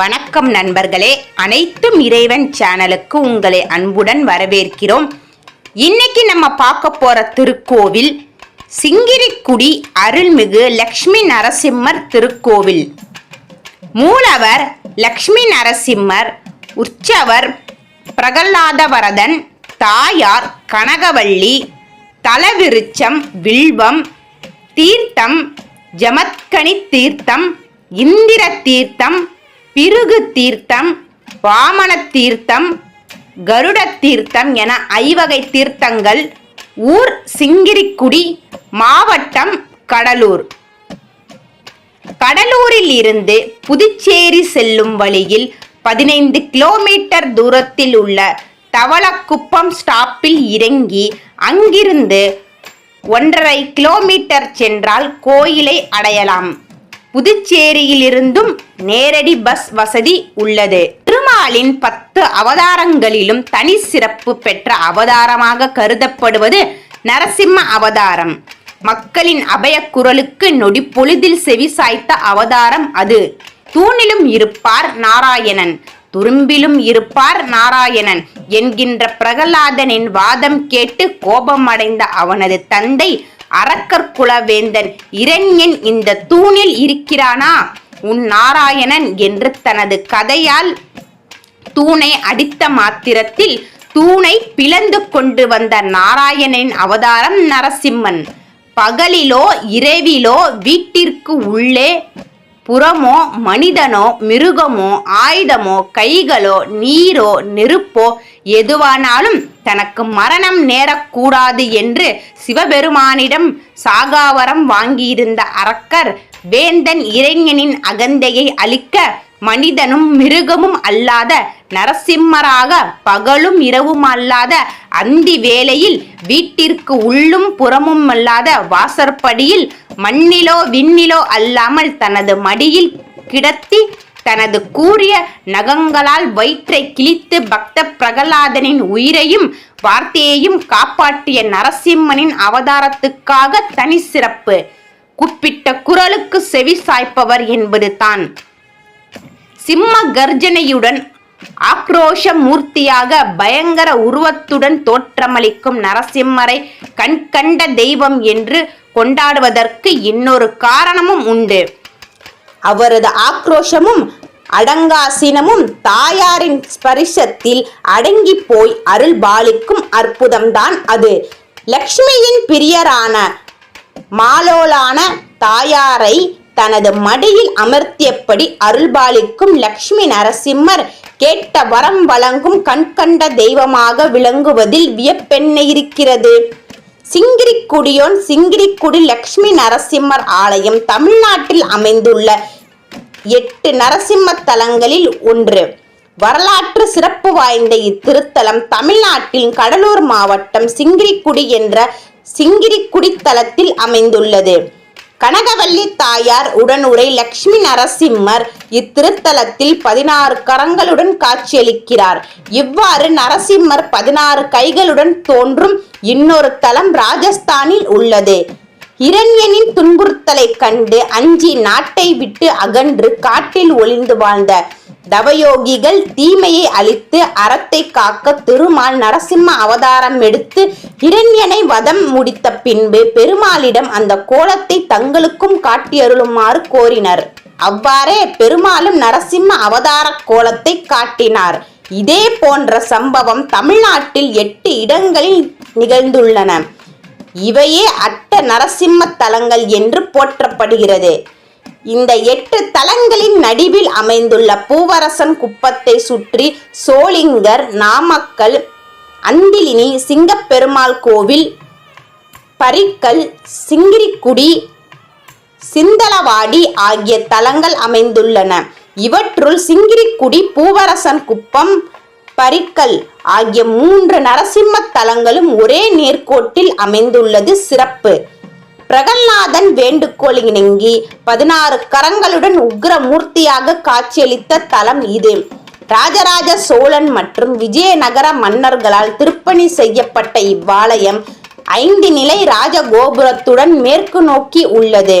வணக்கம் நண்பர்களே. அனைத்தும் இறைவன் சேனலுக்கு உங்களை அன்புடன் வரவேற்கிறோம். இன்னைக்கு நம்ம பார்க்க போற திருக்கோவில் சிங்கிரிக்குடி அருள்மிகு லக்ஷ்மி நரசிம்மர் திருக்கோவில். மூலவர் லக்ஷ்மி நரசிம்மர் உற்சவர் பிரகல்லாதவரதன் தாயார் கனகவள்ளி தலவிருச்சம் வில்வம் தீர்த்தம் ஜமத்கனி தீர்த்தம் இந்திர தீர்த்தம் பிருகு தீர்த்தம் வாமன தீர்த்தம் கருட தீர்த்தம் என ஐவகை தீர்த்தங்கள் ஊர் சிங்கிரிக்குடி மாவட்டம் கடலூர். கடலூரில் இருந்து புதுச்சேரி செல்லும் வழியில் பதினைந்து கிலோமீட்டர் தூரத்தில் உள்ள தவளக்குப்பம் ஸ்டாப்பில் இறங்கி அங்கிருந்து ஒன்றரை கிலோமீட்டர் சென்றால் கோயிலை அடையலாம். புதுச்சேரியிலிருந்தும் நேரடி பஸ் வசதி உள்ளது. திருமாலின் பத்து அவதாரங்களிலும் தனி சிறப்பு பெற்ற அவதாரமாக கருதப்படுவது நரசிம்ம அவதாரம். மக்களின் அபய குரலுக்கு நொடி பொழுதில் செவிசாய்த்த அவதாரம் அது. தூணிலும் இருப்பார் நாராயணன் துரும்பிலும் இருப்பார் நாராயணன் என்கின்ற பிரகலாதனின் வாதம் கேட்டு கோபமடைந்த அவனது தந்தை அரக்கர் குலவேந்தன் இரண்யன் இந்த தூணில் இருக்கிறானா? உன் நாராயணன் என்று தனது கதையால் தூணை அடித்த மாத்திரத்தில் தூணை பிளந்து கொண்டு வந்த நாராயணனின் அவதாரம் நரசிம்மன். பகலிலோ இரவிலோ வீட்டிற்கு உள்ளே புறமோ மனிதனோ மிருகமோ ஆயுதமோ கைகளோ நீரோ நெருப்போ எதுவானாலும் தனக்கு மரணம் நேரக்கூடாது என்று சிவபெருமானிடம் சாகாவரம் வாங்கியிருந்த அரக்கர் வேந்தன் இளைஞனின் அகந்தையை அழிக்க மனிதனும் மிருகமும் அல்லாத நரசிம்மராக பகலும் இரவும் அல்லாத அந்தி வேளையில் வீட்டிற்கு உள்ளும் புறமும் அல்லாத வாசற்படியில் மண்ணிலோ விண்ணிலோ அல்லாமல் தனது மடியில் கிடத்தி தனது கூறிய நகங்களால் வயிற்றை கிழித்து பக்த பிரகலாதனின் உயிரையும் வார்த்தையையும் காப்பாற்றிய நரசிம்மனின் அவதாரத்துக்காக தனி சிறப்பு. குப்பிட்ட குரலுக்கு செவி சாய்ப்பவர் என்பது தான். சிம்ம கர்ஜனையுடன் ஆக்ரோஷ மூர்த்தியாக பயங்கர உருவத்துடன் தோற்றமளிக்கும் நரசிம்மரை கண்கண்ட தெய்வம் என்று கொண்டாடுவதற்கு இன்னொரு காரணமும் உண்டு. அவரது ஆக்ரோஷமும் அடங்காசீனமும் தாயாரின் ஸ்பரிசத்தில் அடங்கி போய் அருள் பாலிக்கும் அற்புதம்தான் அது. லக்ஷ்மியின் பிரியரான மாலோலான தாயாரை தனது மடியில் அமர்த்தியபடி அருள்பாலிக்கும் லக்ஷ்மி நரசிம்மர் கேட்ட வரம் வழங்கும் கண்கண்ட தெய்வமாக விளங்குவதில் வியப்பென்ன இருக்கிறது. சிங்கிரிக்குடியோன் சிங்கிரிக்குடி லக்ஷ்மி நரசிம்மர் ஆலயம் தமிழ்நாட்டில் அமைந்துள்ள எட்டு நரசிம்ம தலங்களில் ஒன்று. வரலாற்று சிறப்பு வாய்ந்த இத்திருத்தலம் தமிழ்நாட்டின் கடலூர் மாவட்டம் சிங்கிரிக்குடி என்ற சிங்கிரிக்குடி தலத்தில் அமைந்துள்ளது. கனகவல்லி தாயார் உடனுரை லக்ஷ்மி நரசிம்மர் இத்திருத்தலத்தில் பதினாறு கரங்களுடன் காட்சியளிக்கிறார். இவ்வாறு நரசிம்மர் பதினாறு கைகளுடன் தோன்றும் இன்னொரு தலம் ராஜஸ்தானில் உள்ளது. இரண்யனின் துன்புறுத்தலை கண்டு அஞ்சி நாட்டை விட்டு அகன்று காட்டில் ஒளிந்து வாழ்ந்த தவயோகிகள் தீமையை அழித்து அறத்தை காக்க திருமால் நரசிம்ம அவதாரம் எடுத்து இரண்யனை வதம் முடித்த பின்பு பெருமாளிடம் அந்த கோலத்தை தங்களுக்கும் காட்டியருளுமாறு கோரினர். அவ்வாறே பெருமாளும் நரசிம்ம அவதார கோலத்தை காட்டினார். இதே போன்ற சம்பவம் தமிழ்நாட்டில் எட்டு இடங்களில் நிகழ்ந்துள்ளன. இவையே அட்ட நரசிம்ம தலங்கள் என்று போற்றப்படுகிறது. இந்த எட்டு தலங்களின் நடுவில் அமைந்துள்ள பூவரசன் குப்பத்தை சுற்றி சோளிங்கர் நாமக்கல் அந்திலினி சிங்கப்பெருமாள் கோவில் பரிக்கல் சிங்கிரிக்குடி சிந்தலவாடி ஆகிய தலங்கள் அமைந்துள்ளன. இவற்றுள் சிங்கிரிக்குடி பூவரசன் குப்பம் பரிக்கல் ஆகிய மூன்று நரசிம்ம தலங்களும் ஒரே நேர்கோட்டில் அமைந்துள்ளது சிறப்பு. பிரகல்நாதன் வேண்டுகோள் இணங்கி பதினாறு கரங்களுடன் உக்ர மூர்த்தியாக காட்சியளித்த தலம் இது. ராஜராஜ சோழன் மற்றும் விஜயநகர மன்னர்களால் திருப்பணி செய்யப்பட்ட இவ்வாலயம் ஐந்து நிலை ராஜகோபுரத்துடன் மேற்கு நோக்கி உள்ளது.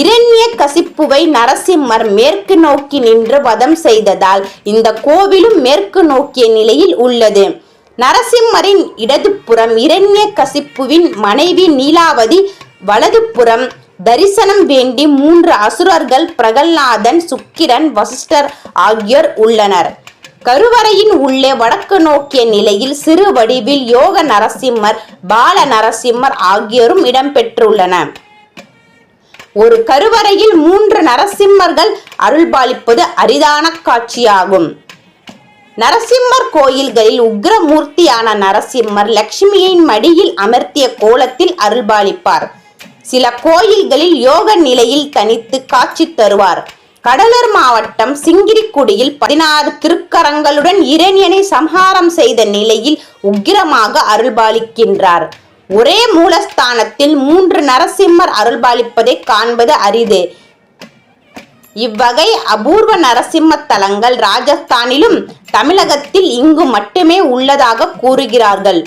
இரண்ய கசிப்புவை நரசிம்மர் மேற்கு நோக்கி நின்று வதம் செய்ததால் இந்த கோவிலும் மேற்கு நோக்கிய நிலையில் உள்ளது. நரசிம்மரின் இடதுபுறம் இரண்ய கசிப்புவின் மனைவி நீலாவதி வலதுபுறம் தரிசனம் வேண்டி மூன்று அசுரர்கள் பிரகல்நாதன் சுக்கிரன் வசிஷ்டர் ஆகியோர் உள்ளனர். கருவறையின் உள்ளே வடக்கு நோக்கிய நிலையில் சிறு வடிவில் யோக நரசிம்மர் பால நரசிம்மர் ஆகியோரும் இடம்பெற்றுள்ளன ஒரு கருவறையில் மூன்று நரசிம்மர்கள் அருள்பாலிப்பது அரிதான காட்சியாகும். நரசிம்மர் கோயில்களில் உக்ரமூர்த்தியான நரசிம்மர் லட்சுமியின் மடியில் அமர்த்திய கோலத்தில் அருள்பாலிப்பார். சில கோயில்களில் யோக நிலையில் தனித்து காட்சி தருவார். கடலூர் மாவட்டம் சிங்கிரிக்குடியில் பதினாறு திருக்கரங்களுடன் இரணியனை சம்ஹாரம் செய்த நிலையில் உக்கிரமாக அருள்பாலிக்கின்றார். ஒரே மூலஸ்தானத்தில் மூன்று நரசிம்மர் அருள்பாலிப்பதை காண்பது அரிது. இவ்வகை அபூர்வ நரசிம்ம தலங்கள் ராஜஸ்தானிலும் தமிழகத்தில் இங்கு மட்டுமே உள்ளதாக கூறுகிறார்கள்.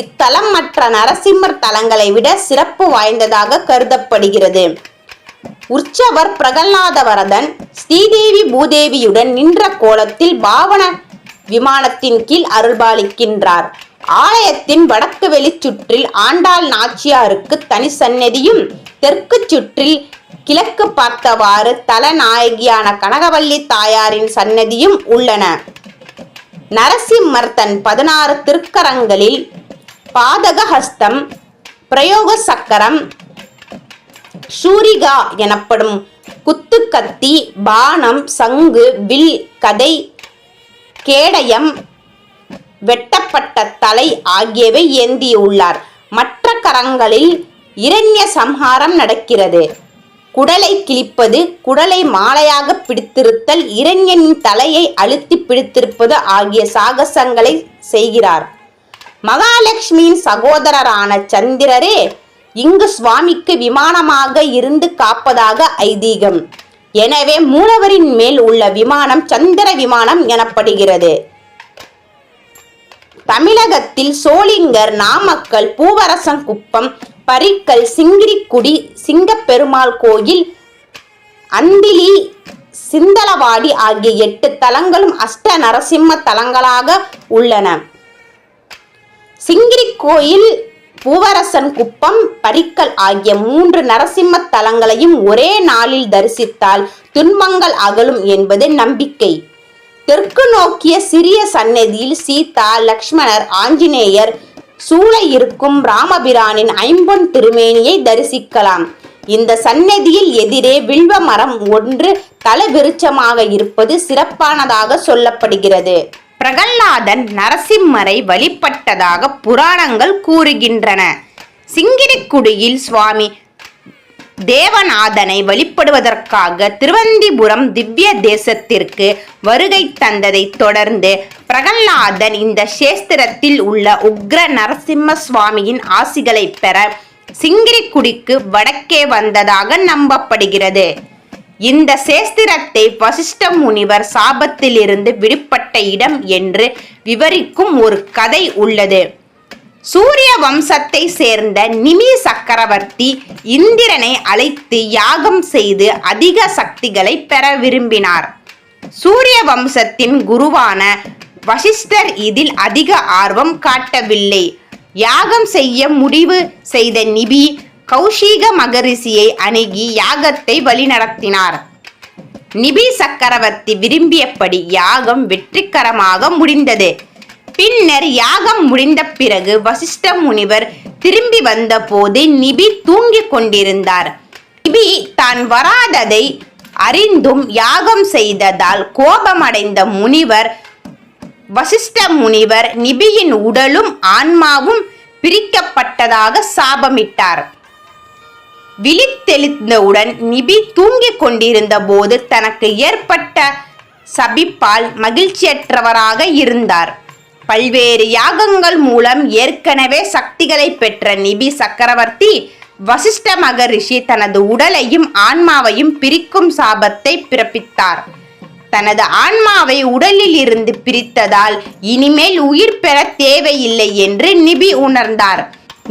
இத்தலம் மற்ற நரசிம்மர் தலங்களை விட சிறப்பு வாய்ந்ததாக கருதப்படுகிறது. உற்சவர் பிரகலாதவரதன் ஸ்ரீதேவி பூதேவியுடன் நின்ற கோலத்தில் பாவன விமானத்தின் கீழ் அருள்பாலிக்கின்றார். ஆலயத்தின் வடக்கு வெளிச்சுற்றில் ஆண்டாள் நாச்சியாருக்கு தனி சன்னதியும் தெற்கு சுற்றில் கிழக்கு பார்த்தவாறு தலநாயகியான கனகவல்லி தாயாரின் சன்னதியும் உள்ளன. நரசிம்மர் தன் பதினாறு திருக்கரங்களில் பாதக ஹஸ்தம் பிரயோக சக்கரம் சூரிகா எனப்படும் குத்து கத்தி பானம் சங்கு வில் கதை கேடயம் வெட்டப்பட்ட தலை ஆகியவை ஏந்தியுள்ளார். மற்ற கரங்களில் இரண்ய சம்ஹாரம் நடக்கிறது. குடலை கிழிப்பது குடலை மாலையாக பிடித்திருத்தல் இரண்யனின் தலையை அழுத்தி பிடித்திருப்பது ஆகிய சாகசங்களை செய்கிறார். மகாலட்சுமியின் சகோதரரான சந்திரரே இங்கு சுவாமிக்கு விமானமாக இருந்து காப்பதாக ஐதீகம். எனவே மூலவரின் மேல் உள்ள விமானம் சந்திர விமானம் எனப்படுகிறது. தமிழகத்தில் சோளிங்கர் நாமக்கல் பூவரசங்குப்பம் பரிக்கல் சிங்கிரிக்குடி சிங்கப்பெருமாள் கோயில் அந்திலி சிந்தலவாடி ஆகிய எட்டு தலங்களும் அஷ்ட நரசிம்ம தலங்களாக உள்ளன. சிங்கிரி கோயில் பூவரசன் குப்பம் பரிக்கல் ஆகிய மூன்று நரசிம்ம தலங்களையும் ஒரே நாளில் தரிசித்தால் துன்பங்கள் அகலும் என்பது நம்பிக்கை. தெற்கு நோக்கிய சிறிய சன்னதியில் சீதா லக்ஷ்மணர் ஆஞ்சநேயர் சூழ இருக்கும் ராமபிரானின் ஐம்பொன் திருமேனியை தரிசிக்கலாம். இந்த சன்னதியில் எதிரே வில்வ மரம் ஒன்று தலவிருட்சமாக இருப்பது சிறப்பானதாக சொல்லப்படுகிறது. பிரகல்லாதன் நரசிம்மரை வழிபட்டதாக புராணங்கள் கூறுகின்றன. சிங்கிரிக்குடியில் சுவாமி தேவநாதனை வழிபடுவதற்காக திருவந்திபுரம் திவ்ய தேசத்திற்கு வருகை தந்ததை தொடர்ந்து பிரகல்லாதன் இந்த சேஸ்திரத்தில் உள்ள உக்ர நரசிம்ம சுவாமியின் ஆசிகளை பெற சிங்கிரிக்குடிக்கு வடக்கே வந்ததாக நம்பப்படுகிறது. இந்த சேஸ்திரத்தை வசிஷ்ட முனிவர் சாபத்திலிருந்து விடுபட்ட இடம் என்று விவரிக்கும் ஒரு கதை உள்ளது. சூரிய வம்சத்தை சேர்ந்த நிமி சக்கரவர்த்தி இந்திரனை அழைத்து யாகம் செய்து அதிக சக்திகளை பெற விரும்பினார். சூரிய வம்சத்தின் குருவான வசிஷ்டர் இதில் அதிக ஆர்வம் காட்டவில்லை. யாகம் செய்ய முடிவு செய்த நிபி கௌஷிக மகரிஷியை அணுகி யாகத்தை வழிநடத்தினார். நிபி சக்கரவர்த்தி விரும்பியபடி யாகம் வெற்றிகரமாக முடிந்தது. பின்னர் யாகம் முடிந்த பிறகு வசிஷ்ட முனிவர் திரும்பி வந்தபோது நிபி தூங்கிக் கொண்டிருந்தார். நிபி தான் வராததை அறிந்தும் யாகம் செய்ததால் கோபமடைந்த முனிவர் வசிஷ்ட முனிவர் நிபியின் உடலும் ஆன்மாவும் பிரிக்கப்பட்டதாக சாபமிட்டார். விழித்தெழுந்தவுடன் நிபி தூங்கிக் கொண்டிருந்த போது தனக்கு ஏற்பட்ட சபிப்பால் மகிழ்ச்சியற்றவராக இருந்தார். பல்வேறு யாகங்கள் மூலம் ஏற்கனவே சக்திகளை பெற்ற நிபி சக்கரவர்த்தி வசிஷ்ட மகரிஷி தனது உடலையும் ஆன்மாவையும் பிரிக்கும் சாபத்தை பிறப்பித்தார். தனது ஆன்மாவை உடலில் இருந்து பிரித்ததால் இனிமேல் உயிர் பெற தேவையில்லை என்று நிபி உணர்ந்தார்.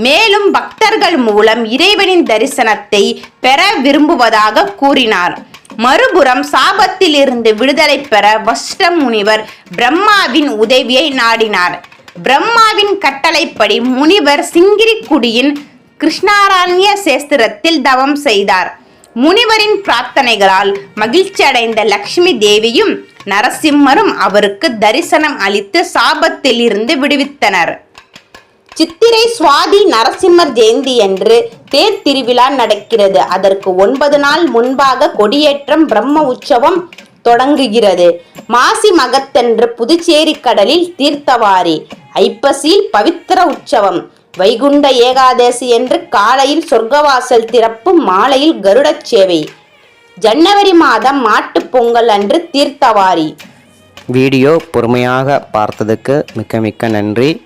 மேலும் பக்தர்கள் மூலம் இறைவனின் தரிசனத்தை பெற விரும்புவதாக கூறினார். மறுபுறம் சாபத்திலிருந்து விடுதலை பெற வஷ்ட முனிவர் பிரம்மாவின் உதவியை நாடினார். பிரம்மாவின் கட்டளைப்படி முனிவர் சிங்கிரிக்குடியின் கிருஷ்ணாரண்ய சேஸ்திரத்தில் தவம் செய்தார். முனிவரின் பிரார்த்தனைகளால் மகிழ்ச்சியடைந்த லக்ஷ்மி தேவியும் நரசிம்மரும் அவருக்கு தரிசனம் அளித்து சாபத்திலிருந்து விடுவித்தனர். சித்திரை சுவாதி நரசிம்மர் ஜெயந்தி என்று தேர் திருவிழா நடக்கிறது. அதற்கு ஒன்பது நாள் முன்பாக கொடியேற்றம் பிரம்ம உற்சவம் தொடங்குகிறது. மாசி மகத்தன்று புதுச்சேரி கடலில் தீர்த்தவாரி ஐப்பசியில் பவித்திர உற்சவம் வைகுண்ட ஏகாதசி என்று காலையில் சொர்க்கவாசல் திறப்பு மாலையில் கருடச் சேவை. ஜனவரி மாதம் மாட்டுப் பொங்கல் அன்று தீர்த்தவாரி. வீடியோ பொறுமையாக பார்த்ததுக்கு மிக்க மிக்க நன்றி.